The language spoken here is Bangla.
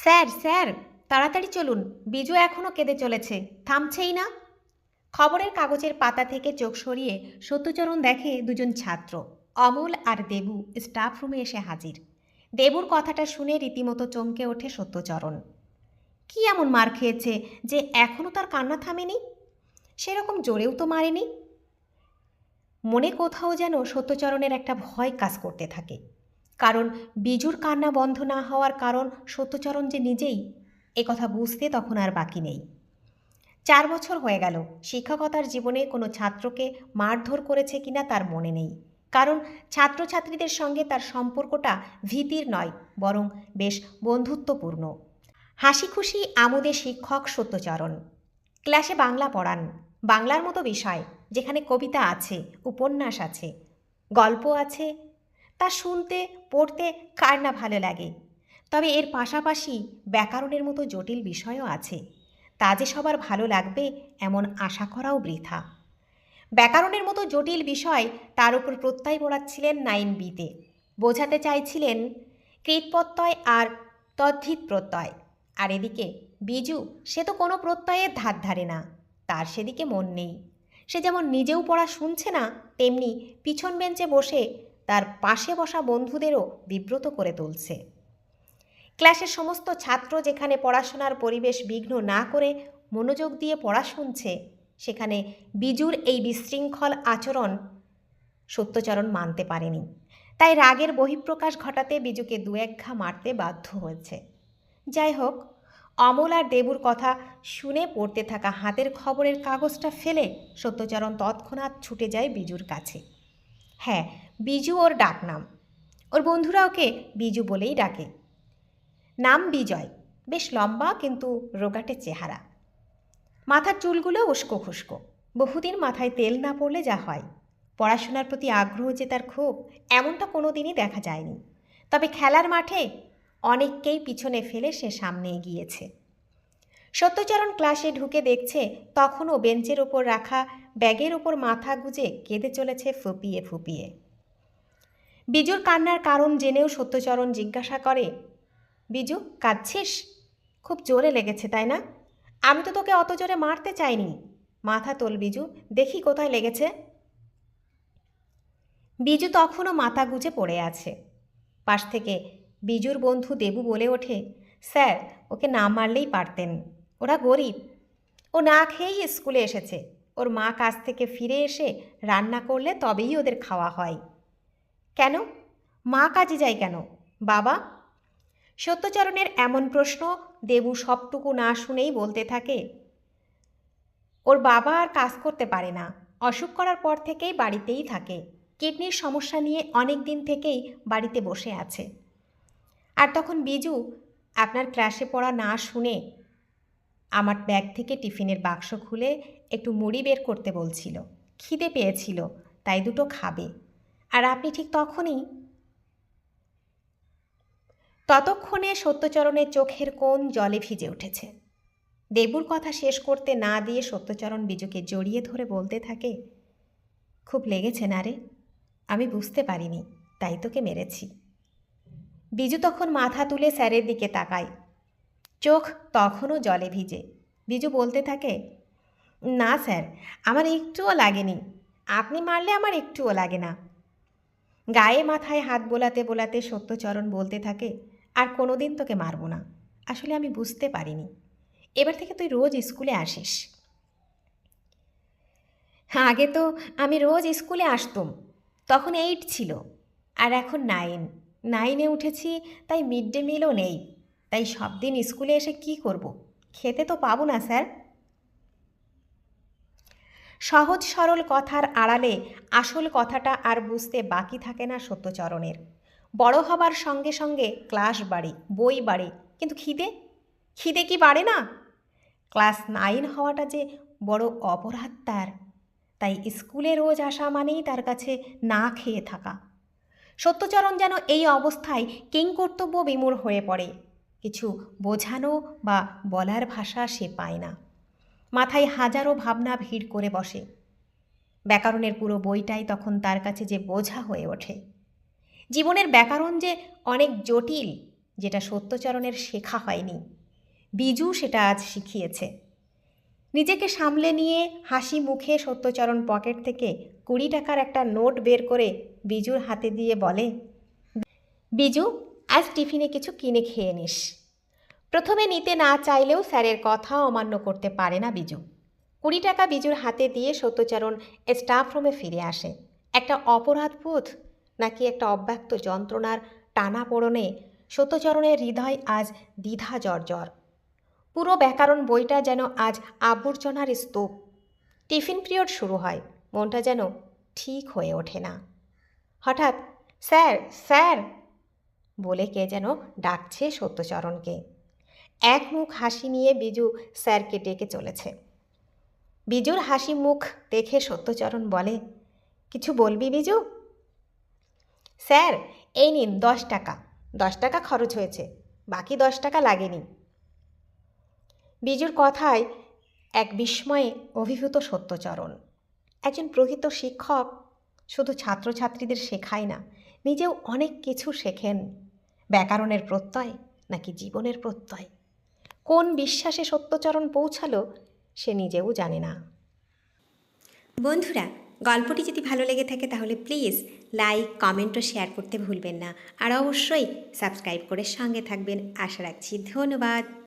স্যার স্যার, তাড়াতাড়ি চলুন। বিজু এখনও কেঁদে চলেছে। থামছেই না। খবরের কাগজের পাতা থেকে চোখ সরিয়ে সত্যচরণ দেখে দুজন ছাত্র, অমল আর দেবু স্টাফ রুমে এসে হাজির। দেবুর কথাটা শুনে রীতিমতো চমকে ওঠে সত্যচরণ। কি এমন মার খেয়েছে যে এখনও তার কান্না থামেনি? সেরকম জোরেও তো মারেনি। মনে কোথাও যেন সত্যচরণের একটা ভয় কাজ করতে থাকে। কারণ বিজুর কান্না বন্ধ না হওয়ার কারণ সত্যচরণ যে নিজেই, এ কথা বুঝতে তখন আর বাকি নেই। চার বছর হয়ে গেল, শিক্ষকতার জীবনে কোনো ছাত্রকে মারধর করেছে কিনা তার মনে নেই। কারণ ছাত্রছাত্রীদের সঙ্গে তার সম্পর্কটা ভীতির নয়, বরং বেশ বন্ধুত্বপূর্ণ। হাসি খুশি আমোদে শিক্ষক সত্যচরণ। ক্লাসে বাংলা পড়ান, বাংলার মতো বিষয় যেখানে কবিতা আছে, উপন্যাস আছে, গল্প আছে তা শুনতে, পড়তে কার না ভালো লাগে। তবে এর পাশাপাশি ব্যাকরণের মতো জটিল বিষয়ও আছে। তা যে সবার ভালো লাগবে এমন আশা করাও বৃথা। ব্যাকরণের মতো জটিল বিষয় তার উপর প্রত্যয় পড়াচ্ছিলেন নাইন বিতে। বোঝাতে চাইছিলেন, কৃতপ্রত্যয় আর তদ্ধিত প্রত্যয় আর এদিকে, বিজু, সে তো কোনো প্রত্যয়ের ধার ধারে না। তার সেদিকে মন নেই। সে যেমন নিজেও পড়া শুনছে না, তেমনি পিছন বেঞ্চে বসে তার পাশে বসা বন্ধুদেরও বিব্রত করে তুলছে। ক্লাসের সমস্ত ছাত্র যেখানে পড়াশোনার পরিবেশ বিঘ্ন না করে মনোযোগ দিয়ে পড়া শুনছে, সেখানে বিজুর এই বিশৃঙ্খল আচরণ সত্যচরণ মানতে পারেনি। তাই রাগের বহিঃপ্রকাশ ঘটাতে বিজুকে দু এক ঘা মারতে বাধ্য হয়েছে। যাই হোক, অমল আর দেবুর কথা শুনে পড়তে থাকা হাতের খবরের কাগজটা ফেলে সত্যচরণ তৎক্ষণাৎ ছুটে যায় বিজুর কাছে। হ্যাঁ বিজু ওর ডাকনাম। ওর বন্ধুরা ওকে বিজু বলেই ডাকে। নাম বিজয়। বেশ লম্বা কিন্তু রোগাটে চেহারা। মাথার চুলগুলো উস্কো খুস্কো। বহুদিন মাথায় তেল না পড়লে যা হয়। পড়াশোনার প্রতি আগ্রহ যে তার খুব, এমনটা কোনো দিনই দেখা যায়নি। তবে খেলার মাঠে অনেককেই পিছনে ফেলে সে সামনে এগিয়েছে। সত্যচরণ ক্লাসে ঢুকে দেখছে, তখনও বেঞ্চের ওপর রাখা ব্যাগের ওপর মাথা গুজে কেঁদে চলেছে ফুপিয়ে ফুপিয়ে। বিজুর কান্নার কারণ জেনেও সত্যচরণ জিজ্ঞাসা করে, বিজু, কাঁদছিস? খুব জোরে লেগেছে, তাই না? আমি তো তোকে অত জোরে মারতে চাইনি। মাথা তোল বিজু, দেখি কোথায় লেগেছে। বিজু তখনও মাথা গুজে পড়ে আছে। পাশ থেকে বিজুর বন্ধু দেবু বলে ওঠে, স্যার, ওকে না মারলেই পারতেন। ওরা গরিব। ও না খেয়েই স্কুলে এসেছে। ওর মা কাজ থেকে ফিরে এসে রান্না করলে তবেই ওদের খাওয়া হয়। কেন? মা কাজে যায় কেন? বাবা? সত্যচরণের এমন প্রশ্ন দেবু সবটুকু না শুনেই বলতে থাকে। ওর বাবা আর কাজ করতে পারে না। অসুখ করার পর থেকেই বাড়িতেই থাকে। কিডনির সমস্যা নিয়ে অনেক দিন থেকেই বাড়িতে বসে আছে। আর তখন বিজু আপনার ক্লাসে পড়া না শুনে আমার ব্যাগ থেকে টিফিনের বাক্স খুলে একটু মুড়ি বের করতে বলছিল। খিদে পেয়েছিল, তাই দুটো খাবে। আর আপনি ঠিক তখনই ততক্ষণে সত্যচরণের চোখের কোণ জলে ভিজে উঠেছে। দেবুর কথা শেষ করতে না দিয়ে সত্যচরণ বিজুকে জড়িয়ে ধরে বলতে থাকে, খুব লেগেছে না রে? আমি বুঝতে পারিনি, তাই তোকে মেরেছি। বিজু তখন মাথা তুলে স্যারের দিকে তাকায়। চোখ তখনও জলে ভিজে। বিজু বলতে থাকে, না স্যার, আমার একটুও লাগেনি। আপনি মারলে আমার একটুও লাগে না। গায়ে মাথায় হাত বোলাতে বোলাতে সত্যচরণ বলতে থাকে, আর কোনোদিন তোকে মারবো না। আসলে আমি বুঝতে পারিনি। এবার থেকে তুই রোজ স্কুলে আসিস। আগে তো আমি রোজ স্কুলে আসতুম। তখন এইট ছিল, আর এখন নাইন। নাইনে উঠেছি, তাই মিড ডে মিলও নেই। তাই সব দিন স্কুলে এসে কি করব? খেতে তো পাবো না, স্যার। সহজ সরল কথার আড়ালে আসল কথাটা আর বুঝতে বাকি থাকে না সত্যচরণের। বড় হবার সঙ্গে সঙ্গে ক্লাস বাড়ে, বই বাড়ে, কিন্তু খিদে? খিদে কি বাড়ে না? ক্লাস নাইন হওয়াটা যে বড় অপরাধ তার। তাই স্কুলে রোজ আসা মানেই তার কাছে না খেয়ে থাকা। সত্যচরণ যেন এই অবস্থায় কিংকর্তব্য বিমূঢ় হয়ে পড়ে। কিছু বোঝানো বা বলার ভাষা সে পায় না। মাথায় হাজারো ভাবনা ভিড় করে বসে। ব্যাকরণের পুরো বইটাই তখন তার কাছে যে বোঝা হয়ে ওঠে। জীবনের ব্যাকরণ যে অনেক জটিল, যেটা সত্যচরণের শেখা হয়নি। বিজু সেটা আজ শিখিয়েছে। নিজেকে সামলে নিয়ে হাসি মুখে সত্যচরণ পকেট থেকে কুড়ি টাকার একটা নোট বের করে বিজুর হাতে দিয়ে বলে, বিজু আজ টিফিনে কিছু কিনে খেয়ে নিস। প্রথমে নিতে না চাইলেও স্যারের কথা অমান্য করতে পারে না বিজু। কুড়ি টাকা বিজুর হাতে দিয়ে সত্যচরণ স্টাফ রুমে ফিরে আসে। একটা অপরাধ বোধ, নাকি একটা অব্যক্ত যন্ত্রণার টানা পোড়নে সত্যচরণের হৃদয় আজ দ্বিধা জর্জর পুরো ব্যাকরণ বইটা যেন আজ আবর্জনার স্তূপ। টিফিন পিরিয়ড শুরু হয়, মনটা যেন ঠিক হয়ে ওঠে না। হঠাৎ, স্যার স্যার! বলে কে যেন ডাকছে সত্যচরণকে। এক মুখ হাসি নিয়ে বিজু স্যারকে ডেকে চলেছে। বিজুর হাসি মুখ দেখে সত্যচরণ বলে, কিছু বলবি বিজু? স্যার, এই নিন দশ টাকা। দশ টাকা খরচ হয়েছে, বাকি দশ টাকা লাগেনি। বিজুর কথায় এক বিস্ময়ে অভিভূত সত্যচরণ। একজন প্রকৃত শিক্ষক শুধু ছাত্রছাত্রীদের শেখায় না, নিজেও অনেক কিছু শেখেন। ব্যাকরণের প্রত্যয় নাকি জীবনের প্রত্যয়? কোন বিশ্বাসে সত্যচরণ পৌঁছালো সে নিজেও জানে না। বন্ধুরা, গল্পটি যদি ভালো লেগে থাকে তাহলে প্লিজ লাইক, কমেন্ট ও শেয়ার করতে ভুলবেন না। আর অবশ্যই সাবস্ক্রাইব করে সঙ্গে থাকবেন। আশা রাখছি ধন্যবাদ।